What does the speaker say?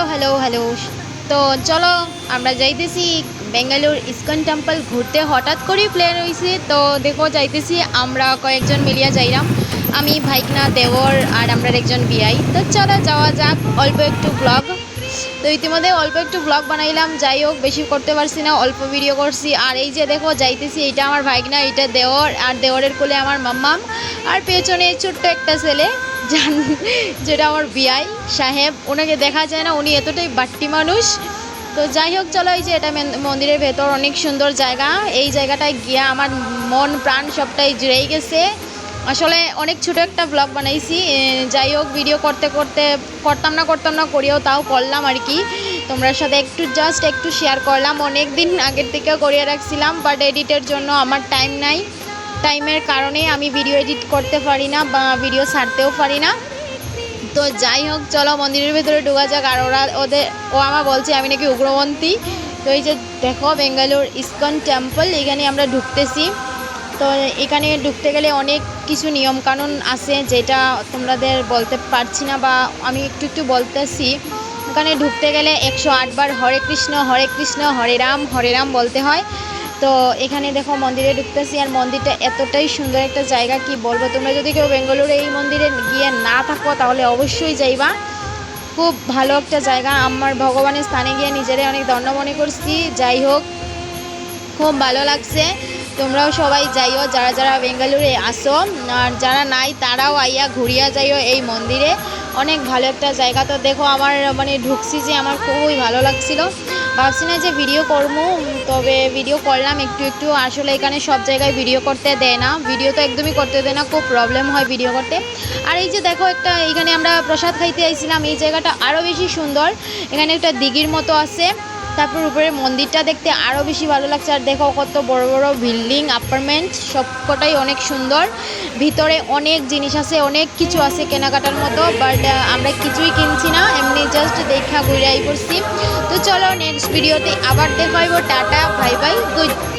Hello hello hello তো চলো, আমরা যাইতেছি বেঙ্গালুর ইস্কন টেম্পল ঘুরতে। হঠাৎ করেই প্ল্যান হয়েছে তো দেখো যাইতেছি, আমরা কয়েকজন মিলিয়া যাইলাম আমি ভাইকনা, দেওর আর আমরা একজন বিয়াই তো চলো যাওয়া যাক, অল্প একটু ব্লগ তো ইতিমধ্যে অল্প একটু ব্লগ বানাইলাম, যাই হোক, বেশি করতে পারছি না, অল্প ভিডিও করছি। আর এই যে দেখো, যাইতেছি এটা আমার ভাইকনা এটা দেওর। আর দেওরের কোলে আমার মাম্মাম। আর পেছনে ছোট্ট একটা ছেলে। জান, যেটা আমার বিআই সাহেব, ওনাকে দেখা যায় না, উনি এতটাই বাট্টি মানুষ। তো যাই হোক, চলো এই যে এটা মন্দিরের ভেতর অনেক সুন্দর জায়গা। এই জায়গাটায় গিয়া আমার মন, প্রাণ সবটাই জুড়েই গেছে। আসলে অনেক ছোট একটা ব্লগ বানাইছি। যাই হোক ভিডিও করতে করতে, করতাম না করতাম না, করিও তাও করলাম আর কি। তোমরা সাথে একটু জাস্ট একটু শেয়ার করলাম। অনেক দিন আগের থেকেও করিয়ে রাখছিলাম বাট এডিটের জন্য আমার টাইম নাই। টাইমের কারণে আমি ভিডিও এডিট করতে পারি না বা ভিডিও ছাড়তেও পারি না। তো যাই হোক, চলো মন্দিরের ভেতরে ঢোকা যাক। আর ওরা ওদের, ও আমার বলছে, আমি নাকি উগ্রপন্থী। তো এই যে দেখো, বেঙ্গালোর ইস্কন টেম্পল এখানে আমরা ঢুকতেছি। তো এখানে ঢুকতে গেলে অনেক কিছু নিয়মকানুন আছে, যেটা তোমাদের বলতে পারছি না বা আমি একটু একটু বলতেছি। ওখানে ঢুকতে গেলে একশো আটবার হরে কৃষ্ণ হরে কৃষ্ণ, হরে রাম হরে রাম বলতে হয়। তো এখানে দেখো মন্দিরে ঢুকতেছি আর মন্দিরটা এতটাই সুন্দর একটা জায়গা, কি বলব? তোমরা যদি কেউ বেঙ্গালুরু এই মন্দিরে গিয়ে না থাকো, তাহলে অবশ্যই যাইবা। খুব ভালো একটা জায়গা। আমার ভগবানের স্থানে গিয়ে নিজেরাই অনেক দণ্ড মনে করছি। যাই হোক, খুব ভালো লাগছে। তোমরাও সবাই যাইও, যারা যারা বেঙ্গালুরে আসো। আর যারা নাই, তারাও আইয়া ঘুরিয়া যাইও এই মন্দিরে। অনেক ভালো একটা জায়গা। তো দেখো, আমার মানে ঢুকছি যে আমার খুবই ভালো লাগছিল। ভাবছি না যে ভিডিও করব তবে ভিডিও করলাম একটু একটু। আসলে এখানে সব জায়গায় ভিডিও করতে দেয় না। ভিডিও তো একদমই করতে দেয় না, খুব প্রবলেম হয় ভিডিও করতে। আর এই যে দেখো একটা, এখানে আমরা প্রসাদ খাইতে আইছিলাম, এই জায়গাটা আরও বেশি সুন্দর। এখানে একটা দিঘির মতো আছে। তারপর উপরে মন্দিরটা দেখতে আরও বেশি ভালো লাগছে। আর দেখো কত বড় বড় বিল্ডিং অ্যাপার্টমেন্ট সবকটাই অনেক সুন্দর। ভিতরে অনেক জিনিস আছে, অনেক কিছু আছে কেনাকাটার মতো বাট আমরা কিছুই কিনছি না, এমনি জাস্ট দেখা ঘুরাই করছি তো চলো নেক্সট ভিডিওতে আবার দেখাইব টাটা বাই বাই গুড